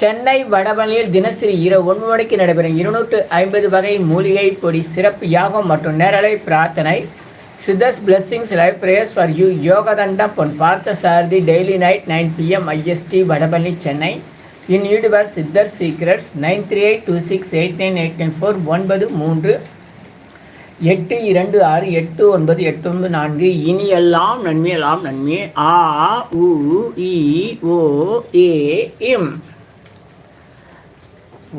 சென்னை வடபழனியில் தினசரி இரவு ஒன்பது மணிக்கு நடைபெறும் இருநூற்று ஐம்பது வகை மூலிகை பொடி சிறப்பு யாகம் மற்றும் நேரலை பிரார்த்தனை. சிதஸ் blessings live prayers for you Yogathandam Pon Partha Sarathi daily night nine PM IST Vadapalani Chennai. In யூடிவர்ஸ் சித்தர் secrets nine three eight two six eight nine eight nine four ஒன்பது மூன்று. எட்டு இரண்டு ஆறு எட்டு ஒன்பது எட்டு ஒன்பது நான்கு இனி எல்லாம் நன்மை எல்லாம் நன்மை. ஆ உ இ ஓ ஏ எம்.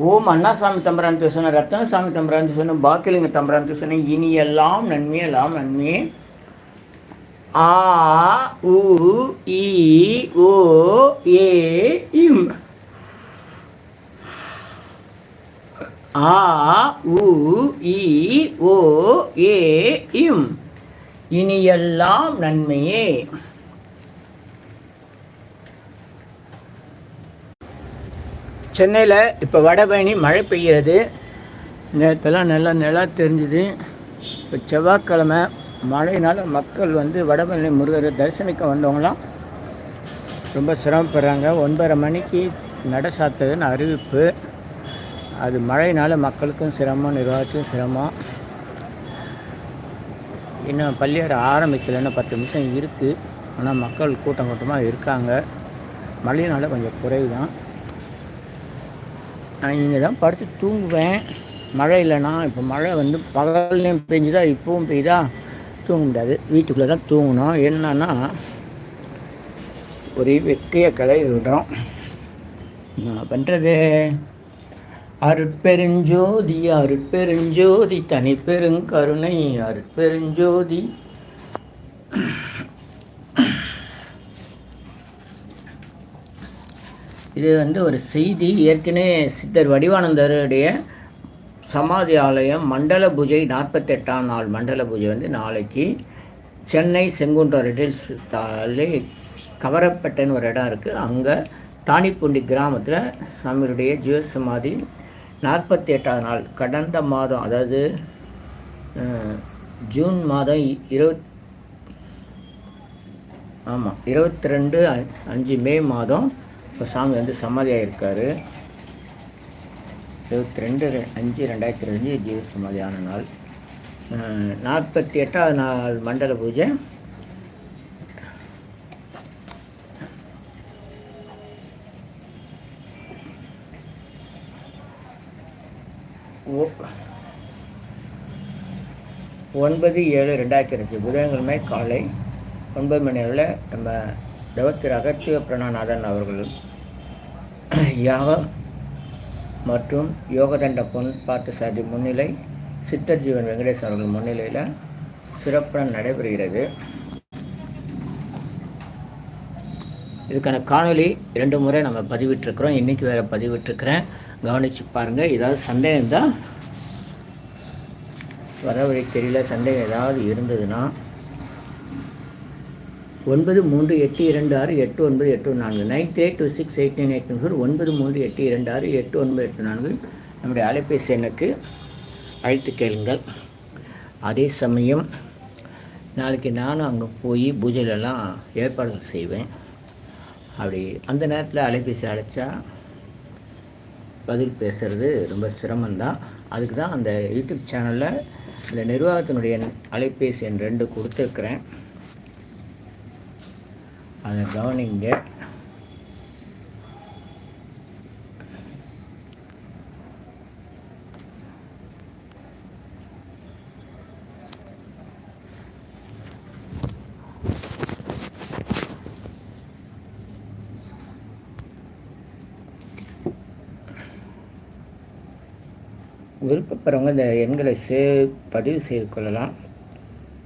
ஓம் அண்ணாசாமி தம்பரான் சொன்ன ரத்தனசாமி தம்பரான் சொன்ன பாக்கிலிங்க தம்பரான் சொன்ன இனி எல்லாம் நன்மை எல்லாம் நன்மை. ஆ உ இ ஓ ஏ இம் ஆ உ இ ஓ ஏ இம். இனியெல்லாம் நன்மையே. சென்னையில் இப்போ வடபழனி மழை பெய்கிறது நேரத்தெல்லாம் நல்லா நிலா தெரிஞ்சுது. இப்போ செவ்வாய்க்கிழமை மழையினால் மக்கள் வந்து வடபழனி முருகரை தரிசனிக்க வந்தவங்களாம் ரொம்ப சிரமப்படுறாங்க. ஒன்பதரை மணிக்கு நட சாத்ததுன்னு அறிவிப்பு. அது மழையினால் மக்களுக்கும் சிரமம் நிர்வாகத்துக்கும் சிரமம். இன்னும் பள்ளியார ஆரம்பிக்கலன்னு பத்து நிமிஷம் இருக்குது ஆனால் மக்கள் கூட்டம் கூட்டமாக இருக்காங்க. மழையினால் கொஞ்சம் குறைவு தான் நான் இங்கே தான் படுத்து தூங்குவேன். மழை இல்லைன்னா இப்போ மழை வந்து பகல்லையும் பெஞ்சுதா இப்போவும் பெய்யுதா? தூங்க முடியாது. வீட்டுக்குள்ளே தான் தூங்கணும். என்னன்னா ஒரே வெக்கையை கலை விடுறோம் நான் பண்ணுறது அருட்பெருஞ்சோதி அருட்பெருஞ்சோதி தனி பெருங்கருணை அருட்பெருஞ்சோதி. இது வந்து ஒரு செய்தி. ஏற்கனவே சித்தர் வடிவானந்தருடைய சமாதி ஆலயம் மண்டல பூஜை நாற்பத்தெட்டாம் நாள் மண்டல பூஜை வந்து நாளைக்கு சென்னை செங்குன்றம் ரெட்டில்ஸ் தாலே கவரப்பட்டன்னு ஒரு இடம் இருக்குது அங்கே தானிப்பூண்டி கிராமத்தில் சாமியுடைய ஜீவ சமாதி நாற்பத்தி எட்டாவது நாள் கடந்த மாதம் அதாவது ஜூன் மாதம் இ- இருபத் ஆமாம் இருபத்தி ரெண்டு அஞ்சு மே மாதம் இப்போ சாமி வந்து சமாதியாக இருக்கார் இருபத்தி ரெண்டு அஞ்சு ரெண்டாயிரத்தி ரெண்டு ஜீவ சமாதியான நாள். நாற்பத்தி எட்டாவது நாள் மண்டல பூஜை. ஒன்பது ஏழு ரெண்டாயிரத்தி அஞ்சு புதன்கிழமை காலை ஒன்பது மணி அளவில் நம்ம தவத்திரு அகத்திய பிரணாநாதன் அவர்கள் யாகம் மற்றும் யோகதண்ட பொன் பார்த்த சாதி முன்னிலை சித்தர் ஜீவன் வெங்கடேஷ் அவர்கள் முன்னிலையில் சிறப்புடன் நடைபெறுகிறது. இதுக்கான காணொலி ரெண்டு முறை நம்ம பதிவிட்டிருக்கிறோம். இன்றைக்கி வேறு பதிவிட்டிருக்கிறேன். கவனித்து பாருங்கள் ஏதாவது சந்தேகம் இருந்தால் வர வழி தெரியல. சந்தேகம் ஏதாவது இருந்ததுன்னா ஒன்பது மூன்று எட்டு இரண்டு ஆறு எட்டு ஒன்பது எட்டு நான்கு. Nine three two six eight nine eight four ஒன்பது மூன்று எட்டு இரண்டு ஆறு எட்டு ஒன்பது எட்டு நான்கு. நம்முடைய அலைபேசி எண்ணுக்கு அழைத்து கேளுங்கள். அதே சமயம் நாளைக்கு நானும் அங்கே போய் பூஜையிலலாம் ஏற்பாடுகள் செய்வேன். அப்படி அந்த நேரத்தில் அலைபேசி அழைச்சா பதில் பேசுகிறது ரொம்ப சிரமந்தான் அதுக்கு தான் அந்த யூடியூப் சேனலில் இந்த நிர்வாகத்தினுடைய அலைபேசி எண் ரெண்டு கொடுத்துருக்குறேன். அதை கவனிங்க. விருப்பப்படுறவங்க இந்த எண்களை சே பதிவு செய்து கொள்ளலாம்.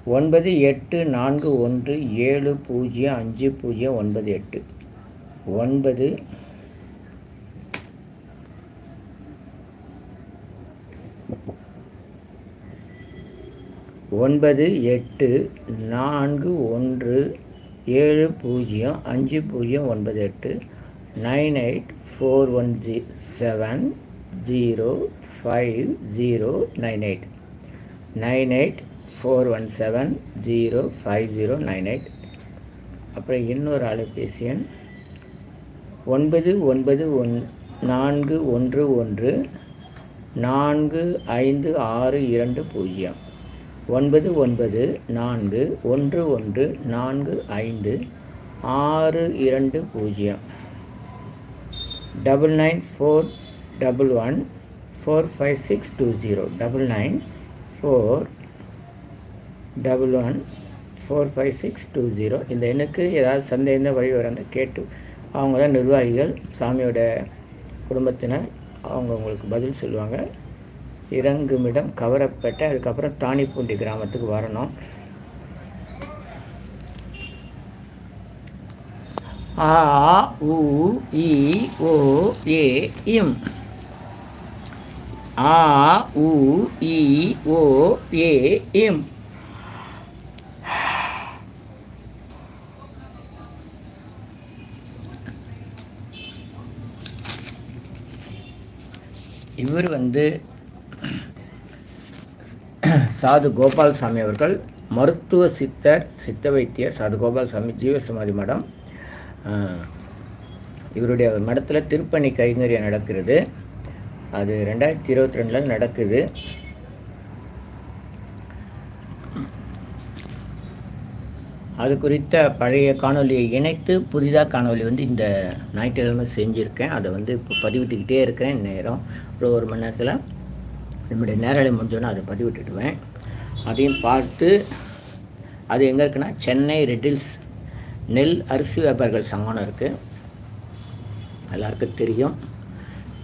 ஒன்பது எட்டு நான்கு ஒன்று ஏழு பூஜ்ஜியம் அஞ்சு பூஜ்ஜியம் ஒன்பது எட்டு. ஒன்பது ஒன்பது எட்டு நான்கு ஒன்று ஏழு பூஜ்ஜியம் அஞ்சு பூஜ்ஜியம் ஒன்பது எட்டு. Nine eight four one G seven zero five zero nine eight nine eight four one seven zero five zero nine eight அப்புறம் இன்னொரு அலைபேசி எண். ஒன்பது ஒன்பது ஒன் நான்கு ஒன்று ஒன்று நான்கு ஐந்து ஆறு இரண்டு பூஜ்ஜியம். ஒன்பது ஒன்பது நான்கு ஒன்று ஒன்று நான்கு ஐந்து ஆறு இரண்டு பூஜ்ஜியம். Double nine four double one four five six two zero double nine four double one four five six two zero இந்த எண்ணுக்கு ஏதாவது சந்தேகம் வழி வராங்க கேட்டு அவங்க தான் நிர்வாகிகள் சாமியோட குடும்பத்தினர் அவங்க உங்களுக்கு பதில் சொல்லுவாங்க. இறங்குமிடம் கவரப்பேட்டை அதுக்கப்புறம் தானிப்பூண்டி கிராமத்துக்கு வரணும். ஆ உ இ ஓ ஏ இம். ஆ உ இ ஓ ஏ இம் இவர் வந்து சாது கோபால்சாமி அவர்கள் மருத்துவ சித்தர் சித்த வைத்தியர் சாது கோபால்சாமி ஜீவசமாதி மடம். இவருடைய மடத்தில் திருப்பணி கைங்கரியம் நடக்கிறது. அது ரெண்டாயிரத்தி இருபத்தி ரெண்டில் நடக்குது. அது குறித்த பழைய காணொலியை இணைத்து புதிதாக காணொலி வந்து இந்த ஞாயிற்றுக்கிழமை செஞ்சுருக்கேன். அதை வந்து இப்போ பதிவிட்டுக்கிட்டே இருக்கிறேன். நேரம் ஒரு ஒரு மணி நேரத்தில் நம்முடைய நேரலை முடிஞ்சோன்னா அதை பதிவிட்டுடுவேன். அதையும் பார்த்து அது எங்கே இருக்குன்னா சென்னை ரெட்டில்ஸ் நெல் அரிசி வியாபாரிகள் சங்கம்னு இருக்குது எல்லாருக்கும் தெரியும்.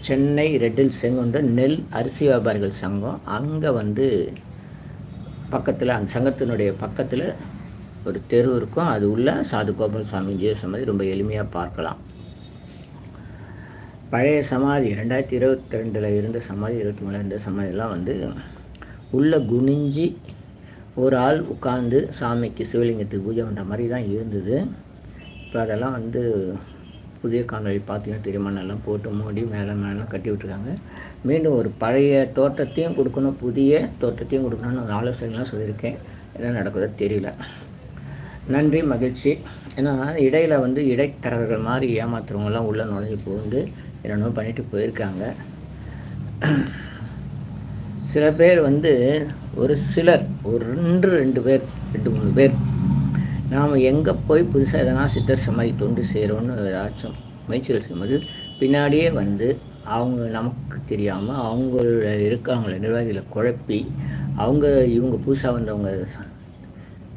சென்னை ரெட்டில் செங்குன்ற நெல் அரிசி வியாபாரிகள் சங்கம் அங்கே வந்து பக்கத்தில் அந்த சங்கத்தினுடைய பக்கத்தில் ஒரு தெரு இருக்கும். அது உள்ள சாது கோபால்சாமி ஜீவ சமாதி ரொம்ப எளிமையாக பார்க்கலாம். பழைய சமாதி ரெண்டாயிரத்தி இருபத்தி ரெண்டில் இருந்த சமாதி இருபத்தி மூணில் இருந்த சமாதிலாம் வந்து உள்ளே குனிஞ்சி ஒரு ஆள் உட்காந்து சாமிக்கு சிவலிங்கத்துக்கு பூஜை பண்ணுற மாதிரி தான் இருந்தது. இப்போ அதெல்லாம் வந்து புதிய காணொலி பார்த்தீங்கன்னா திருமணம்லாம் போட்டு மூடி மேலே மேலே கட்டி விட்ருக்காங்க மீண்டும் ஒரு பழைய தோட்டத்தையும் கொடுக்கணும் புதிய தோட்டத்தையும் கொடுக்கணும்னு ஒரு ஆலோசனைலாம் சொல்லியிருக்கேன். என்ன நடக்குதோ தெரியல. நன்றி மகிழ்ச்சி. ஏன்னா இடையில் வந்து இடைத்தரகர்கள் மாதிரி ஏமாத்துறவங்கலாம் உள்ளே நுழைஞ்சு புகுந்து என்னென்னோ பண்ணிட்டு போயிருக்காங்க. சில பேர் வந்து ஒரு சிலர் ஒரு ரெண்டு ரெண்டு பேர் ரெண்டு மூணு பேர் நாம் எங்கே போய் புதுசாக எதனா சித்தர் சமாதி தொண்டு செய்கிறோன்னு ஏதாச்சும் முயற்சிகள் செய்யும்போது பின்னாடியே வந்து அவங்க நமக்கு தெரியாமல் அவங்கள இருக்காங்கள நிர்வாகிகளை குழப்பி அவங்க இவங்க புதுசாக வந்தவங்க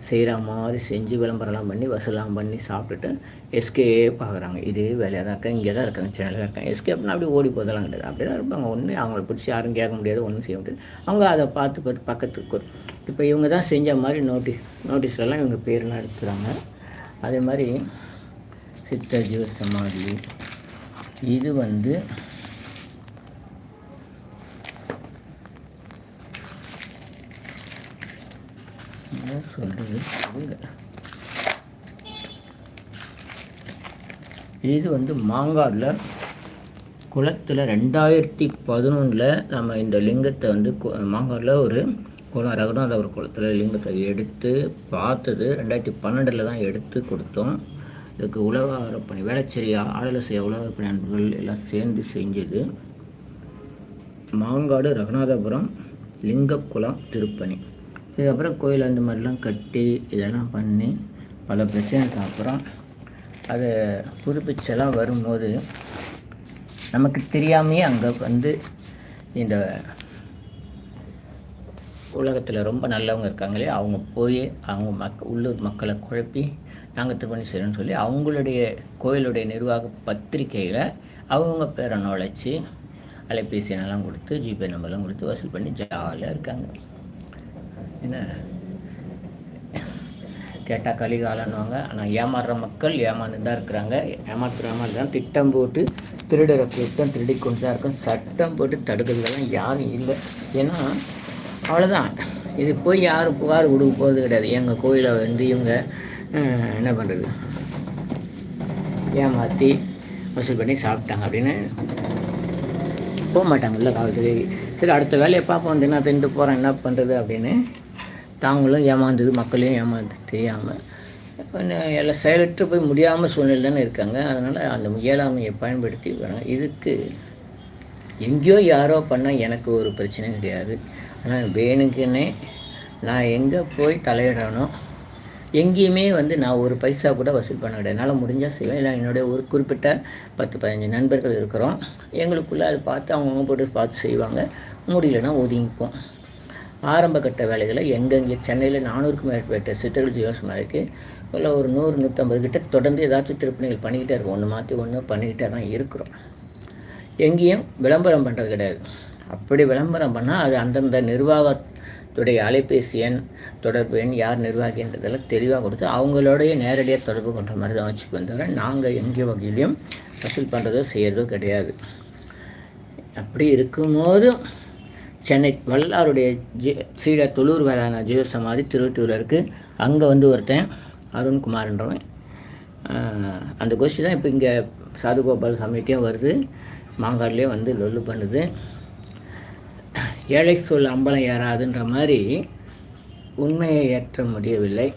செய்கிற மாதிரி செஞ்சு விளம்பரம்லாம் பண்ணி வசூலாம் பண்ணி சாப்பிட்டுட்டு எஸ்கேப் ஆகுறாங்க இதே வேலையாக தான் இருக்கேன் இங்கே தான் இருக்காங்க சென்னையில் தான் இருக்காங்க எஸ்கேப்னா அப்படியே ஓடி போதெல்லாம் கிடையாது. அப்படியே தான் இருப்பாங்க. ஒன்று அவங்கள பிடிச்சி யாரும் கேட்க முடியாது ஒன்றும் செய்ய முடியாது. அவங்க அதை பார்த்து பார்த்து பக்கத்துக்கு ஒரு- இப்போ இவங்க தான் செஞ்ச மாதிரி நோட்டீஸ் நோட்டீஸ்லலாம் இவங்க பேர்லாம் எடுத்துக்கிறாங்க. அதே மாதிரி சித்த ஜீவ சமாதி இது வந்து என்ன சொல்கிறது தெரியல இது வந்து மாங்காடில் குளத்தில் ரெண்டாயிரத்தி பதினொன்றில் நம்ம இந்த லிங்கத்தை வந்து கு- மாங்காடில் ஒரு குளம் ரகுநாத ஒரு குளத்தில் லிங்கத்தை எடுத்து பார்த்தது. ரெண்டாயிரத்தி பன்னெண்டில் தான் எடுத்து கொடுத்தோம். இதுக்கு உழவார பணி வேளச்சேரி ஆடலை செய்ய உழவார அன்புகள் எல்லாம் சேர்ந்து செஞ்சது. மாங்காடு ரகுநாதபுரம் லிங்கக்குளம் திருப்பணி. இதுக்கப்புறம் கோயில் அந்த மாதிரிலாம் கட்டி இதெல்லாம் பண்ணி பல பிரச்சனைக்கு அப்புறம் அதை புதுப்பிச்செல்லாம் வரும்போது நமக்கு தெரியாமையே அங்கே வந்து இந்த உலகத்தில் ரொம்ப நல்லவங்க இருக்காங்களே அவங்க போய் அவங்க மக் உள்ளூர் மக்களை குழப்பி நாங்கள் திருப்பணி செய்கிறோன்னு சொல்லி அவங்களுடைய கோயிலுடைய நிர்வாக பத்திரிக்கையில் அவங்க பேரை நுழைச்சி அலைபேசி எண்ணெல்லாம் கொடுத்து ஜிபே நம்பர்லாம் கொடுத்து வசூல் பண்ணி ஜாலியாக இருக்காங்க. என்ன? கேட்டால் கலிகாலன்னுவாங்க. ஆனால் ஏமாறுற மக்கள் ஏமாந்து தான் இருக்கிறாங்க. ஏமாத்துற மாதிரி தான் திட்டம் போட்டு திருடரை கூட்டம் திருடி கொண்டு தான் இருக்கும். சட்டம் போட்டு தடுக்கிறதுலாம் யாரும் இல்லை. ஏன்னா அவ்வளோதான் இது போய் யாரும் புகார் கொடுக்க போகிறது கிடையாது. எங்கள் கோயிலை வந்து இவங்க என்ன பண்ணுறது ஏமாற்றி வசூல் பண்ணி சாப்பிட்டாங்க அப்படின்னு. போக மாட்டாங்கல்ல காவல்துறை. சரி அடுத்த வேலையை பார்ப்போம். வந்து என்ன தின்ட்டு போகிறேன் என்ன பண்ணுறது அப்படின்னு. தாங்களும் ஏமாந்தது மக்களையும் ஏமாந்து தெரியாமல் கொஞ்சம் எல்லாம் செயலற்று போய் முடியாமல் சூழ்நிலை தானே இருக்காங்க. அதனால் அந்த இயலாமையை பயன்படுத்தி வராங்க. இதுக்கு எங்கேயோ யாரோ பண்ணால் எனக்கு ஒரு பிரச்சனையும் கிடையாது. ஆனால் வேணுக்குன்னே நான் எங்கே போய் தலையிடறனோ எங்கேயுமே வந்து நான் ஒரு பைசா கூட வசூல் பண்ண கிடையாது என்னால் முடிஞ்சால் செய்வேன். இல்லை என்னுடைய ஒரு குறிப்பிட்ட பத்து பதினஞ்சு நண்பர்கள் இருக்கிறோம். எங்களுக்குள்ளே அதை பார்த்து அவங்கவுங்க போட்டு பார்த்து செய்வாங்க. முடியலன்னா ஒதுங்கிப்போம் ஆரம்பகட்ட வேலைகளை எங்கெங்கே சென்னையில் நானூறுக்கும் மேற்பட்ட சித்தர்கள் ஜீவசமாக இருக்குது இல்லை ஒரு நூறு நூற்றம்பது கிட்ட தொடர்ந்து ஏதாச்சும் திருப்பணிகள் பண்ணிக்கிட்டே இருக்கும். ஒன்று மாற்றி ஒன்று பண்ணிக்கிட்டே தான் இருக்கிறோம். எங்கேயும் விளம்பரம் பண்ணுறது கிடையாது. அப்படி விளம்பரம் பண்ணால் அது அந்தந்த நிர்வாகத்துடைய அலைபேசி எண் தொடர்பு எண் யார் நிர்வாகின்றதெல்லாம் தெளிவாக கொடுத்து அவங்களோடைய நேரடியாக தொடர்பு கொண்ட மாதிரி தான் வச்சுக்குவோம் தவிர நாங்கள் எங்கே வகையிலையும் வசூல் பண்ணுறதோ செய்கிறதோ கிடையாது. அப்படி இருக்கும்போதும் சென்னை வல்லாருடைய ஜி சீட தொழூர் வேளாண் ஜீவசமாதி திருவட்டூரில் இருக்குது அங்கே வந்து ஒருத்தன் அருண்குமார்ன்றவன். அந்த கோஷ்டி தான் இப்போ இங்கே சாதுகோபால் சமிட்டியும் வருது. மாங்காட்லேயே வந்து லொல்லு பண்ணுது. ஏழை சொல் அம்பலம் ஏறாதுன்ற மாதிரி உண்மையை ஏற்ற முடியவில்லை.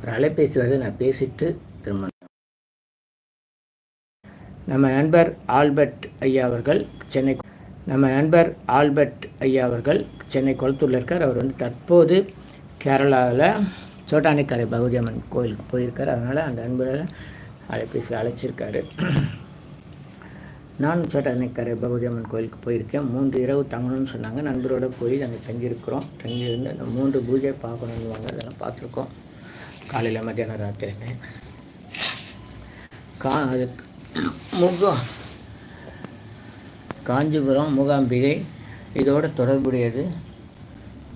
ஒரு அலைபேசி வந்து நான் பேசிட்டு திரும்ப நம்ம நண்பர் ஆல்பர்ட் ஐயா அவர்கள் சென்னை நம்ம நண்பர் ஆல்பர்ட் ஐயா அவர்கள் சென்னை குளத்தூரில் இருக்கார். அவர் வந்து தற்போது கேரளாவில் சோட்டானிக்கரை பகுதி அம்மன் கோயிலுக்கு போயிருக்கார். அதனால் அந்த நண்பரை அலைபேசியில் அழைச்சிருக்காரு. நானும் சோட்டானிக்கரை பகுதி அம்மன் கோயிலுக்கு போயிருக்கேன். மூன்று இரவு தங்கணும்னு சொன்னாங்க. நண்பரோட போய் அங்கே தங்கியிருக்கிறோம். தங்கியிருந்து அந்த மூன்று பூஜை பார்க்கணுன்னு வாங்க அதெல்லாம் பார்த்துருக்கோம். காலையில் மத்தியானம் ராத்திரின்னு. கா அது முகம் காஞ்சிபுரம் மூகாம்பிகை இதோட தொடர்புடையது.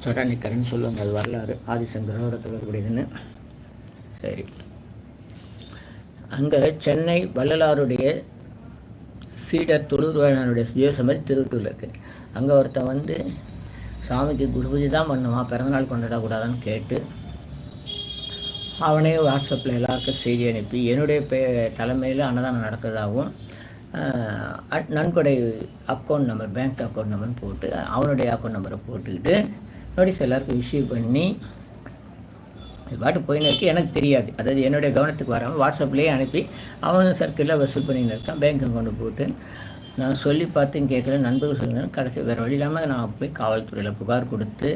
சொட்டானிக்கரன்னு சொல்லுவாங்க அது வரலாறு ஆதிசங்கரோட தொடர்புடையதுன்னு. சரி. அங்கே சென்னை வள்ளலாருடைய சீடர் தொழுர்வேலனுடைய ஜீவசமதி திருவட்டூரில் இருக்குது அங்கே ஒருத்தன் வந்து சாமிக்கு குருபூஜை தான் பண்ணுவான் பிறந்தநாள் கொண்டாடக்கூடாதான்னு கேட்டு அவனே வாட்ஸ்அப்பில் எல்லாருக்கும் செய்தி அனுப்பி என்னுடைய பே தலைமையில் அன்னதானம் நடக்கிறதாகவும் நன்கொடை அக்கௌண்ட் நம்பர் பேங்க் அக்கௌண்ட் நம்பர்னு போட்டு அவனுடைய அக்கௌண்ட் நம்பரை போட்டுக்கிட்டு நோட்டீஸ் எல்லாருக்கும் இஷ்யூ பண்ணி இது பாட்டு போயின்னு எனக்கு தெரியாது. அதாவது என்னுடைய கவனத்துக்கு வராமல் வாட்ஸ்அப்லேயே அனுப்பி அவனும் சர்க்கிளில் வசூல் பண்ணின்னு இருக்கான். பேங்க் அக்கௌண்ட் போட்டு நான் சொல்லி பார்த்தும் கேட்கல. நண்பர்கள் சொன்னேன் கடைசி வேறு வழி இல்லாமல் நான் போய் காவல்துறையில் புகார் கொடுத்து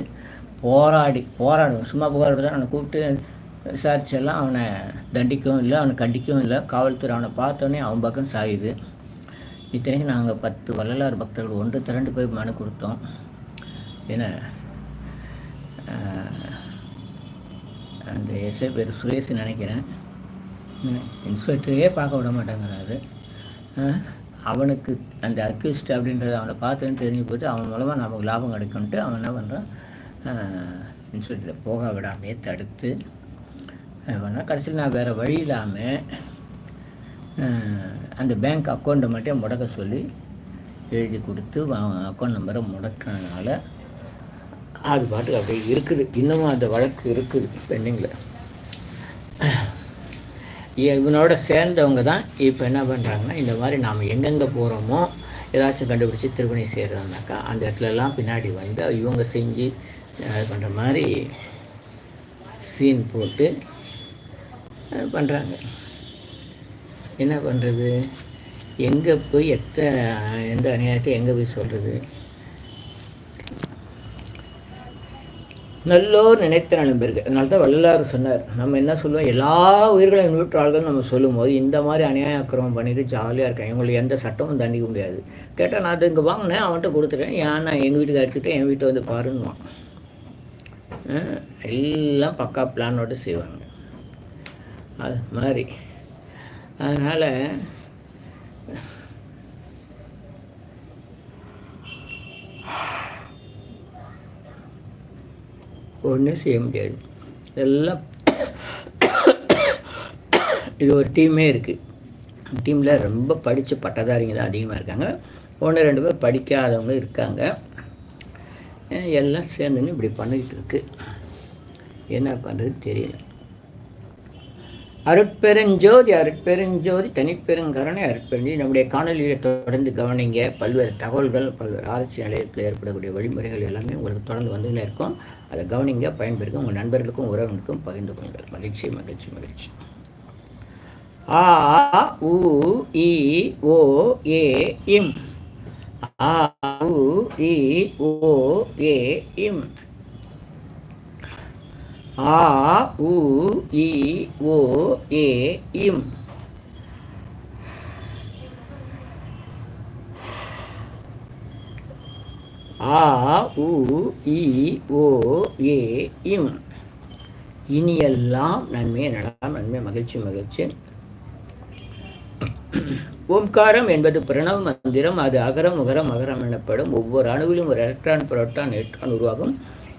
போராடி போராடுவேன். சும்மா புகார் கொடுத்தா நான் கூப்பிட்டு விசாரிச்செல்லாம் அவனை தண்டிக்கவும் இல்லை அவனை கண்டிக்கவும் இல்லை. காவல்துறை அவனை பார்த்தோன்னே அவன் பக்கம் சாயுது. இத்தனைக்கும் நாங்கள் பத்து வள்ளலார் பக்தர்கள் ஒன்று திரண்டு போய் மனு கொடுத்தோம். ஏன்னா அந்த எஸ்ஐ பேர் சுரேஷ் நினைக்கிறேன். இன்ஸ்பெக்டரையே பார்க்க விட மாட்டேங்கிறாரு. அவனுக்கு அந்த அக்யூஸ்ட் அப்படின்றத அவனை பார்த்துன்னு தெரிஞ்சு போட்டு அவன் மூலமாக நமக்கு லாபம் கிடைக்கும்ட்டு அவன் என்ன பண்ணுறான் இன்ஸ்பெக்டரை போக விடாமையே தடுத்து பண்ணால் கடைசியில் நான் வேறு வழி இல்லாமல் அந்த பேங்க் அக்கௌண்ட்டை மட்டும் முடக்க சொல்லி எழுதி கொடுத்து அக்கௌண்ட் நம்பரை முடக்கினதுனால அது பாட்டுக்கு அப்படியே இருக்குது. இன்னமும் அந்த வழக்கு இருக்குது பெண்டிங்கில் இவனோட சேர்ந்தவங்க தான் இப்போ என்ன பண்ணுறாங்கன்னா இந்த மாதிரி நாம் எங்கெங்கே போகிறோமோ ஏதாச்சும் கண்டுபிடிச்சி திருப்பணி செய்கிறதுனாக்கா அந்த இடத்துலலாம் பின்னாடி வந்து இவங்க செஞ்சு அது பண்ணுற மாதிரி சீன் போட்டு பண்ணுறாங்க என்ன பண்ணுறது எங்கே போய் எத்தனை எந்த அநியாயத்தை எங்கே போய் சொல்கிறது நல்லோர் நினைத்த நண்பர்கள் அதனால தான் வள்ளலார் சொன்னார். நம்ம என்ன சொல்லுவோம்? எல்லா உயிர்களையும் நூற்றாள்கள் நம்ம சொல்லும்போது இந்த மாதிரி அநியாய அக்கிரமம் பண்ணிட்டு ஜாலியாக இருக்கேன் இவங்களுக்கு எந்த சட்டமும் தண்டிக்க முடியாது. கேட்டால் நான் அது இங்கே வாங்கினேன். அவன்கிட்ட கொடுத்துட்டேன். ஏன் நான் எங்கள் வீட்டுக்கு எடுத்துக்கிட்டு என் வீட்டை வந்து பாருன்னுவான். எல்லாம் பக்கா பிளானோடு செய்வாங்க. அது மாதிரி. அதனால் ஒன்றும் செய்ய முடியாது. எல்லாம் இது ஒரு டீமே இருக்குது டீமில் ரொம்ப படித்த பட்டதாரிங்க தான் அதிகமாக இருக்காங்க. ஒன்று ரெண்டு பேர் படிக்காதவங்க இருக்காங்க. எல்லாம் சேர்ந்துன்னு இப்படி பண்ணிக்கிட்டு இருக்கு. என்ன பண்ணுறது தெரியல. அருட்பெருஞ்சோதி அருட்பெருஞ்சோதி தனிப்பெருங்கருணை அருட்பெருஞ்சி நம்முடைய காணொலியை தொடர்ந்து கவனிங்க. பல்வேறு தகவல்கள் பல்வேறு ஆராய்ச்சி நிலையத்தில் ஏற்படக்கூடிய வழிமுறைகள் எல்லாமே உங்களுக்கு தொடர்ந்து வந்துன்னு இருக்கும். அதை கவனிங்க பயன்பெறுங்க. உங்கள் நண்பர்களுக்கும் உறவுகளுக்கும் பகிர்ந்து கொள்ளுங்கள். மகிழ்ச்சி மகிழ்ச்சி மகிழ்ச்சி. ஆ உ இ ஓ ஏ இம். ஆ உ இ ஓ ஏ இம். ஆ உ இ ஓ ஏ இம். ஆ உ இ ஓ ஏ இம். இனியெல்லாம் நன்மை நலம் நன்மை மகிழ்ச்சி மகிழ்ச்சி. ஓம்காரம் என்பது பிரணவ மந்திரம். அது அகரம் உகரம் அகரம் எனப்படும். ஒவ்வொரு அணுவிலும் ஒரு எலக்ட்ரான் புரோட்டான் எலக்ட்ரான் உருவாகும்.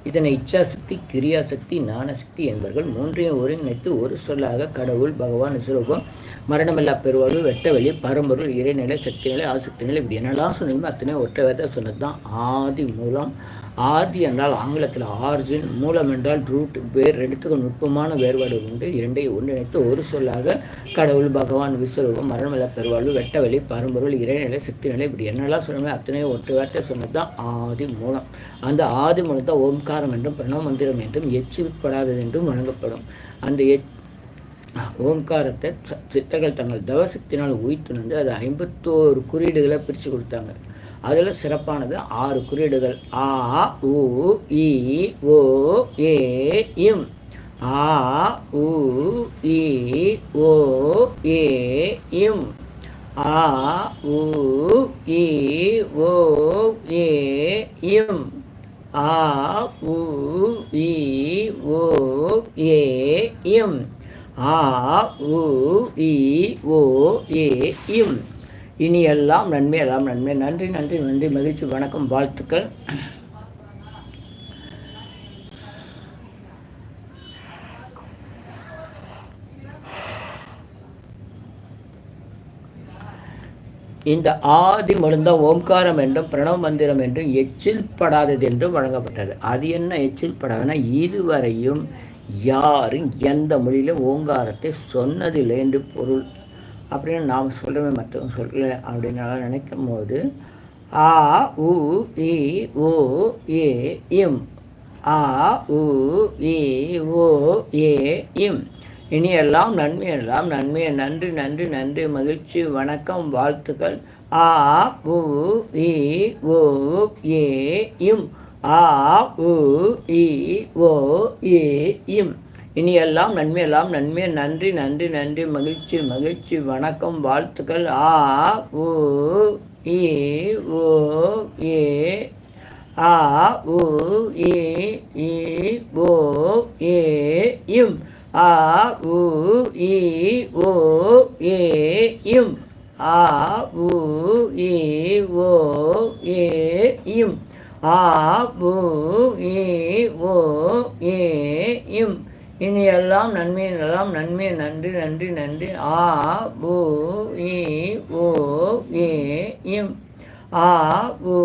இதனை இச்சாசக்தி கிரியாசக்தி ஞானசக்தி என்பவர்கள் மூன்றையும் ஒருங்கிணைத்து ஒரு சொல்லாக கடவுள் பகவான் சுரூபம் மரணமில்லா பெருவாழ்வு வெட்டவெளி பரம்பொருள் இறைநிலை சக்தி நிலை ஆசக்தி நிலை இப்படி என்னெல்லாம் சொன்னீங்களோ அத்தனை ஒற்றை வேத சொன்னது தான் ஆதி மூலம் ஆதி என்றால் ஆங்கிலத்தில் ஆர்ஜின் மூலம் என்றால் ரூட் வேறு ரெண்டுத்துக்கும் நுட்பமான வேறுபாடு உண்டு. இரண்டை ஒன்றிணைத்து ஒரு சொல்லாக கடவுள் பகவான் விஸ்வரூபம் மரணமல பெருவாழ்வு வெட்டவழி பரம்பொருள் இறைநிலை சக்தி நிலை இப்படி என்னெல்லாம் சொன்னோமே அத்தனையும் ஒற்றை வார்த்தை சொன்னது தான் ஆதி மூலம். அந்த ஆதி மூலம் தான் ஓம்காரம் என்றும் பிரணவ மந்திரம் என்றும் எச்சில்படாதது என்றும் வழங்கப்படும். அந்த எச் ஓம்காரத்தை சித்தர்கள் தங்கள் தவசக்தினால் உயிர்த்துணர்ந்து அதை ஐம்பத்தோரு குறியீடுகளை பிரித்து கொடுத்தாங்க. அதில் சிறப்பானது ஆறு குறியீடுகள். ஆ உ இ ஓ ஏ இம். ஆ உ இ ஓ ஏ இம். ஆ உ இ ஓ ஏ இம். ஆ உ இ ஓ ஏ இம். ஆ உ இ ஓ ஏ இம். இனி எல்லாம் நன்மை எல்லாம் நன்மை. நன்றி நன்றி நன்றி. மகிழ்ச்சி வணக்கம் வாழ்த்துக்கள். இந்த ஆதி மருந்த ஓம்காரம் என்றும் பிரணவ மந்திரம் என்றும் எச்சில் படாதது என்றும் வழங்கப்பட்டது. அது என்ன எச்சில் படாதுன்னா இதுவரையும் யாரும் எந்த மொழியிலும் ஓங்காரத்தை சொன்னதில்லை என்று பொருள். அப்படின்னு நாம் சொல்கிறோமே மற்றவங்க சொல்லலை அப்படின்னு நினைக்கும் போது ஆ உ இ ஓ ஏ இம். ஆ உ இ ஓ ஏ இம். இனி எல்லாம் நன்மை எல்லாம் நன்மையை நன்றி நன்றி நன்றி. மகிழ்ச்சி வணக்கம் வாழ்த்துக்கள். ஆ உ இ ஓ ஏ இம். ஆ உ இ ஓ ஏ இம். இனியெல்லாம் நன்மையெல்லாம் நன்மை. நன்றி நன்றி நன்றி. மகிழ்ச்சி மகிழ்ச்சி. வணக்கம் வாழ்த்துக்கள். ஆ ஊ ஏ ஓ ஏ ஆ உ ஏ இ ஓ ஏ இம். ஆ உ இ ஓ ஏ இம். ஆ உ இ ஓ ஏ இம். ஆ உ இ ஓ ஏ இம். இனி எல்லாம் நன்மை எல்லாம் நன்மை நன்றி நன்றி நன்றி. ஆ பூ இ ஓ ஏ இம். ஆ பூ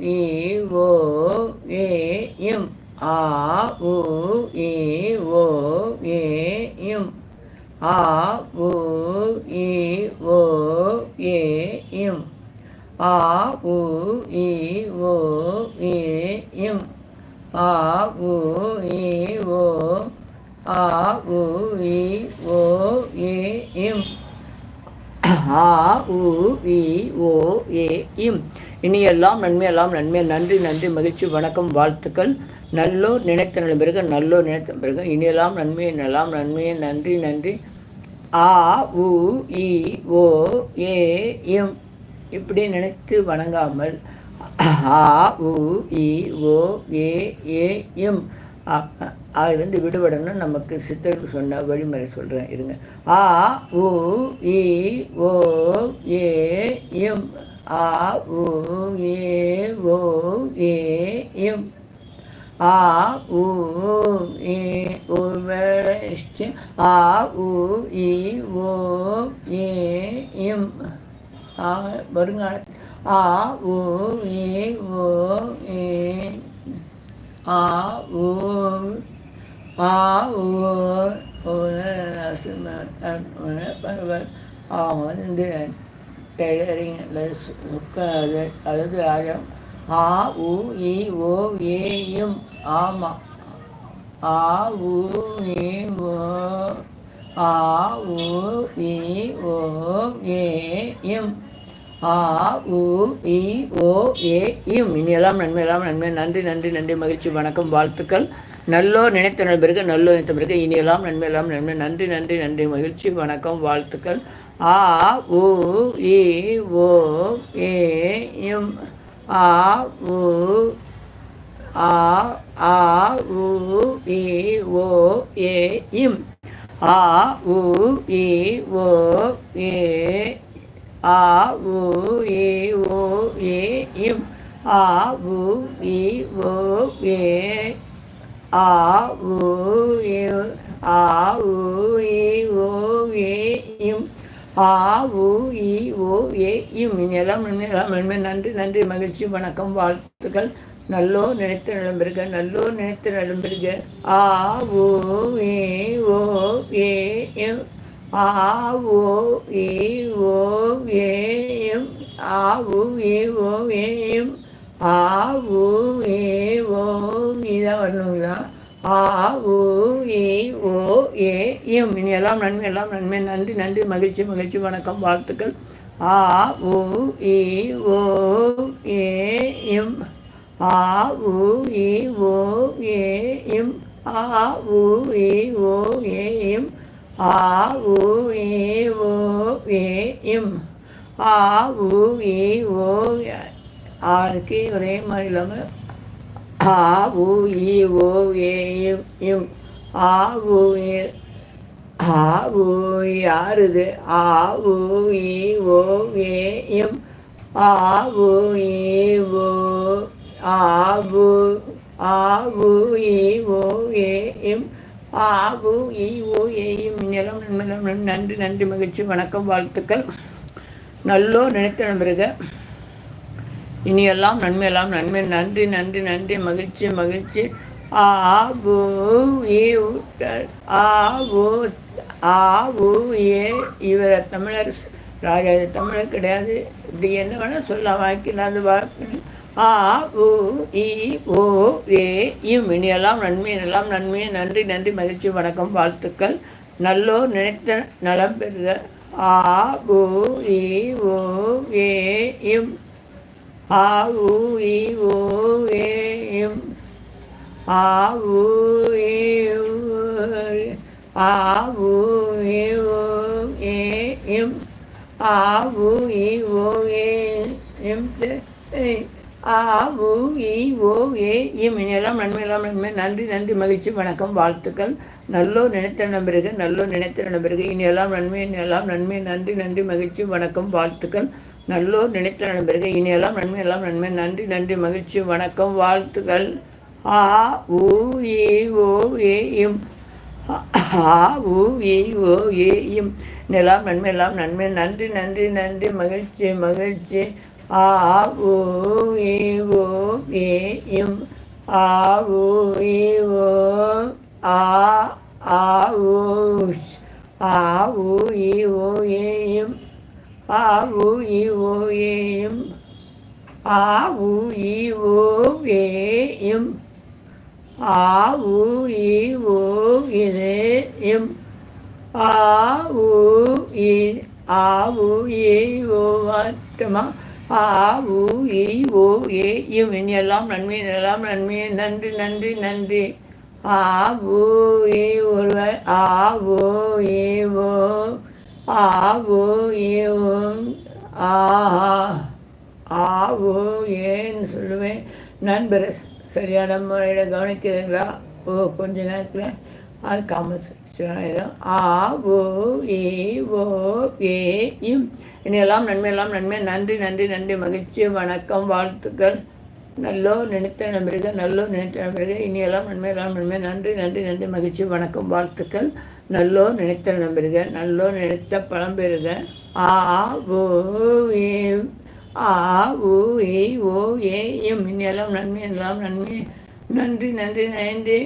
இ ஓ ஏ இம். ஆ பூ இ ஓ ஏ இம். ஆ பூ இ ஓ ஏ இம். ஆ பூ இ ஓ ஏ இம். ஆ பூ இ ஓ ஆ உ இ ஓ ஏ இம். ஆ உ இ ஓ ஏ இம். இனி எல்லாம் நன்மை. எல்லாம் நன்மை நன்றி நன்றி மகிழ்ச்சி வணக்கம் வாழ்த்துக்கள். நல்லோர் நினைத்த நிலை பிறகு நல்லோர் நினைத்த பிறகு. இனியெல்லாம் நன்மை எல்லாம் நன்மையே நன்றி நன்றி. ஆ உ இ ஓ ஏ இம். இப்படி நினைத்து வணங்காமல் ஆ உ இ ஓ ஏ ஏ இம். அதுலேருந்து விடுபடணும் நமக்கு சித்தர்கள் சொன்ன வழிமுறை சொல்கிறேன் இருங்க. ஆ உ இ ஓ ஏ எம். ஆ உ ஏ ஓ ஏ எம். ஆ உ ஏ ஒரு வேலை ஆ உ இ ஓ ஏ எம். ஆ வருங்கால ஆ உ ஏ ஓ ஏ ஆ ஊ ஆ ஊ பண்ணுவார் டெய்லரிங் அல்லது அதாவது ராஜம் ஆ உ இ ஓ ஏயும் ஆமாம் ஆ உ இ ஓ ஆ உ இ ஓ ஏயும் ஆ உ இ ஓ ஏ இம். இனியெல்லாம் நன்மையெல்லாம் நன்மை. நன்றி நன்றி நன்றி. மகிழ்ச்சி வணக்கம் வாழ்த்துக்கள். நல்லோ நினைத்த நண்பருக்கு நல்லோ நினைத்த பிறகு இனியெல்லாம் நன்மையெல்லாம் நன்மை. நன்றி நன்றி நன்றி. மகிழ்ச்சி வணக்கம் வாழ்த்துக்கள். ஆ உ இ ஓ ஏ இம். ஆ உ ஆ ஆ உ இ ஓ ஏ இம். ஆ உ இ ஓ ஏ ஆ உ ஏ ஓ ஏ இம். ஆ உ இ ஓ ஏ ஆ உ இ ஆ உ இ ஓ ஏ இம். ஆ உ இ ஓ ஏ இம். இனியெல்லாம் எல்லாம் நன்மை நன்றி நன்றி மகிழ்ச்சி வணக்கம் வாழ்த்துக்கள். நல்லோ நினைத்து நிலம்பெருக நல்லோ நினைத்து நிலம்பெருக ஆ ஓ ஏ ஓ ஏ இம். ஆ ஓ இ ஓ ஏம் ஆ உ ஏ ஓ ஏஎம் ஆ உ ஏ ஓ இதான் வரணுங்களா ஆ உ ஏ ஓ ஏ எம் இனி எல்லாம் நன்மை எல்லாம் நன்மை நன்றி நன்றி மகிழ்ச்சி மகிழ்ச்சி வணக்கம் வாழ்த்துக்கள் ஆ உ இ ஓ ஏ எம் ஆ உ இ ஓ ஏ எம் ஆ உ இ ஓ ஏ எம் ஆ உ ஏ ஓ ஏ எம். ஆ உ ஏ ஓ ஆளுக்கு ஒரே மாதிரி இல்லாமல் ஆ உ இ ஓ ஏ எம். எம். ஆ உ ஏ. ஆ உ யார் ஆ உ இ ஓ ஏ எம். ஆ உ ஏ ஓ ஆ உ ஆ உ இ ஓ ஏ எம். ஆகு ஈ ஓ ஏயும் நிலம் நன்மலம் நன்றி நன்றி மகிழ்ச்சி வணக்கம் வாழ்த்துக்கள். நல்லோ நினைத்த நண்பருக இனியெல்லாம் நன்மையெல்லாம் நன்மை நன்றி நன்றி நன்றி மகிழ்ச்சி மகிழ்ச்சி. ஆகு ஏ ஆகு ஆகு ஏ இவர தமிழர் ராஜா தமிழர் கிடையாது. இப்படி என்ன வேணால் சொல்ல வாய்க்கில்லாத வாக்கு ஆ உ இ ஓ ஏ இம். இனியெல்லாம் நன்மை எல்லாம் நன்மையை நன்றி நன்றி மகிழ்ச்சி வணக்கம் வாழ்த்துக்கள். நல்லோர் நினைத்த நலம் பெறுக. ஆ உ இ ஓ ஏ இம். ஆ உ இ ஓ ஏ இம். ஆ உ ஏ ஆ உ ஏ ஓ ஏ இம். ஆ உ இ ஓ ஏ இம். ஆ உ இ ஓ ஏ இம் இனியெல்லாம் நன்மையெல்லாம் நன்மை நன்றி நன்றி மகிழ்ச்சி வணக்கம் வாழ்த்துக்கள். நல்லோ நினைத்த நம்பருக்கு நல்லோ நினைத்த நம்பருக்கு இனியெல்லாம் நன்மை இனியெல்லாம் நன்மை நன்றி நன்றி மகிழ்ச்சி வணக்கம் வாழ்த்துக்கள். நல்லோ நினைத்த நம்பருக்கு இனியெல்லாம் நன்மையெல்லாம் நன்மை நன்றி நன்றி மகிழ்ச்சி வணக்கம் வாழ்த்துக்கள். ஆ உ இ ஓ ஏ இம். ஆ உ இ ஓ ஏ இம். நிலம் நன்மையெல்லாம் நன்மை நன்றி நன்றி நன்றி மகிழ்ச்சி மகிழ்ச்சி. ஆ உ இ ஓ ஏ இம் ஆ உ இ ஓ ஆ ஆ உ ஆ உ இ ஓ ஏ இம் ஆ உ இ ஓ ஏ இம் ஆ உ இ ஓ ஏ இம் ஆ உ இ ஓ இது இம் ஆ உ இ ஆ உ இ ஓ மட்டுமா ஆ உ இ ஓ ஏ இம் எல்லாம் நன்மை எல்லாம் நன்மை நன்றி நன்றி நன்றி. ஆ உ ஏ ஒருவர். ஆ ஓ ஏ ஓ. ஆ ஓ ஏ ஓ. ஆ ஆ ஓ ஏன்னு சொல்லுவேன். நண்பர் சரியான முறையில் கவனிக்கிறீங்களா? ஓ கொஞ்ச நேரத்தில் அது காமர்ஸ் ஆயிரும். ஆ ஓ ஏ ஓ ஏ இம். இனியெல்லாம் நன்மையெல்லாம் நன்மை. நன்றி நன்றி நன்றி. மகிழ்ச்சி வணக்கம் வாழ்த்துக்கள். நல்லோ நினைத்த நம்பிருக நல்லோ நினைத்த நம்பிருக இனியெல்லாம் நன்மையெல்லாம் நன்மை. நன்றி நன்றி நன்றி. மகிழ்ச்சி வணக்கம் வாழ்த்துக்கள். நல்லோ நினைத்த நம்பிருக நல்லோ நினைத்த பழம்பெருக ஆ ஓ ஏ ஆ உ ஏ ஓ ஏ எம் இனியெல்லாம் நன்மை எல்லாம் நன்மை. நன்றி நன்றி நன்றி.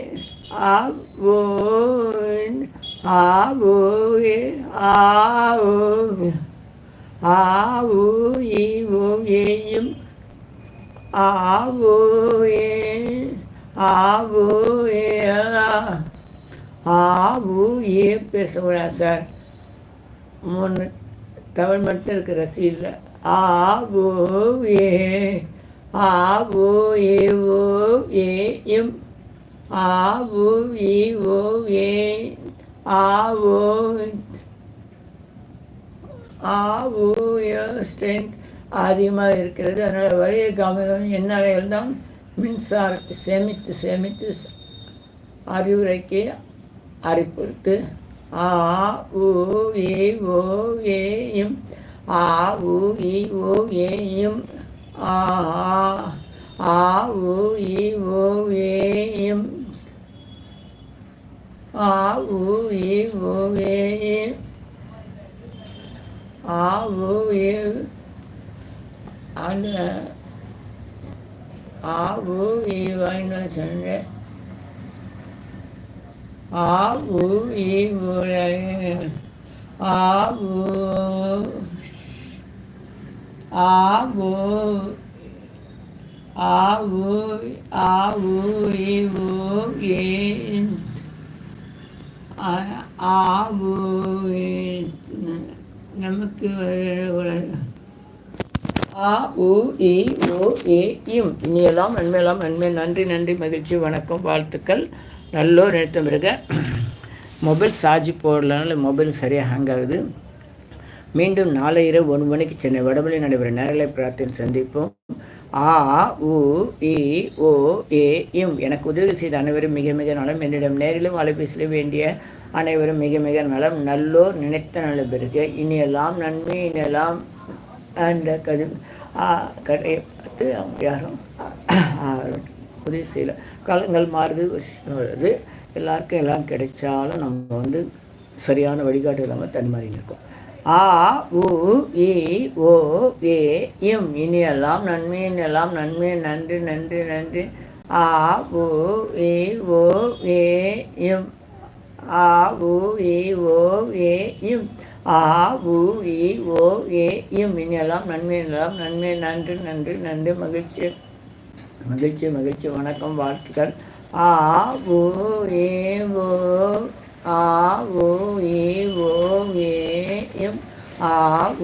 ஓ ஆ ஆவோ இ ஓ ஏயும். ஆவோயே ஆவோயே ஆவு ஏ பேசக்கூடாது சார். மூணு தமிழ் மட்டும் இருக்கு ரசீலில் ஆவோ ஏ ஆவோ ஏ ஓ ஏ எம் ஆவு இ ஓ ஏ ஆவோ ஆவோ ஸ்ட்ரென்த் அதிகமாக இருக்கிறது. அதனால் வழியை காமிதம் என்னால் தான் மின்சாரத்தை சேமித்து சேமித்து அறிவுரைக்கு அறிப்புறுத்து ஆ ஊ இ ஓ ஆ ஊ இ ஓ ஏ ஆ ஆ உ இ ஓ ஏ ஆ உ இ ஓ ஏ இம் ஆ உ இ அந்த ஆ உ இ வாய்ந்து சொன்னேன் ஆவு இவுரை ஆவு ஆவு ஆவு ஆவு இவு ஏன் ஆவு நமக்கு ஆ உ இ ஓ ஏ இம். இனியெல்லாம் நன்மையெல்லாம் நன்மை. நன்றி நன்றி மகிழ்ச்சி வணக்கம் வாழ்த்துக்கள். நல்லோர் எடுத்த பிறகு மொபைல் சார்ஜ் போடலனால மொபைல் சரியாக ஹேங் ஆகுது. மீண்டும் நாளை இரவு ஒன்று மணிக்கு சென்னை வடமொழி நடைபெற நேரலை பிரார்த்தனை சந்திப்போம். ஆ உ இ ஓ ஏ இம். எனக்கு உதவி செய்த அனைவரும் மிக மிக நலம். என்னிடம் நேரிலும் அலைபேசியில் வேண்டிய அனைவரும் மிக மிக நலம் நல்லோர் நினைத்த நல்ல பிறகு இனியெல்லாம் நன்மை இனியெல்லாம் அந்த கது கடை பார்த்து அவங்க யாரும் உதவி செய்யல காலங்கள் மாறுது வருது. எல்லாருக்கும் எல்லாம் கிடைச்சாலும் நம்ம வந்து சரியான வழிகாட்டு இல்லாமல் தன்மாறி இருக்கோம். ஆ உ இ ஓ ஏ இம் இனியெல்லாம் நன்மை இனியெல்லாம் நன்மை நன்றி நன்றி நன்றி. ஆ உ இ ஓ ஏ இம். ஆ உ இ ஓ ஏ இம். ஆ உ இ ஓ ஏ இம். இனியெல்லாம் நன்மை எல்லாம் நன்மை நன்றி நன்று நன்று மகிழ்ச்சி. மகிழ்ச்சி மகிழ்ச்சி. வணக்கம் வாழ்த்துக்கள். ஆ உ ஏ ஓ ஆ ஓ ஏ ஓ ஏ ஆ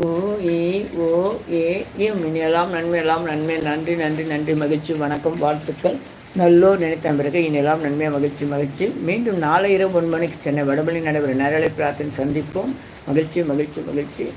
உ ஏ ஓ ஏ இம். இனியெல்லாம் நன்மை எல்லாம் நன்மை நன்றி நன்றி நன்றி மகிழ்ச்சி. வணக்கம் வாழ்த்துக்கள். நல்லோர் நினைத்த பிறகு இனியெல்லாம் நன்மை மகிழ்ச்சி மகிழ்ச்சி. மீண்டும் நாளை இரவு ஒன்பது மணிக்கு சென்னை வடபழி நடைபெற நேரலை பிரார்த்தனை சந்திப்போம். மகிழ்ச்சி மகிழ்ச்சி மகிழ்ச்சி.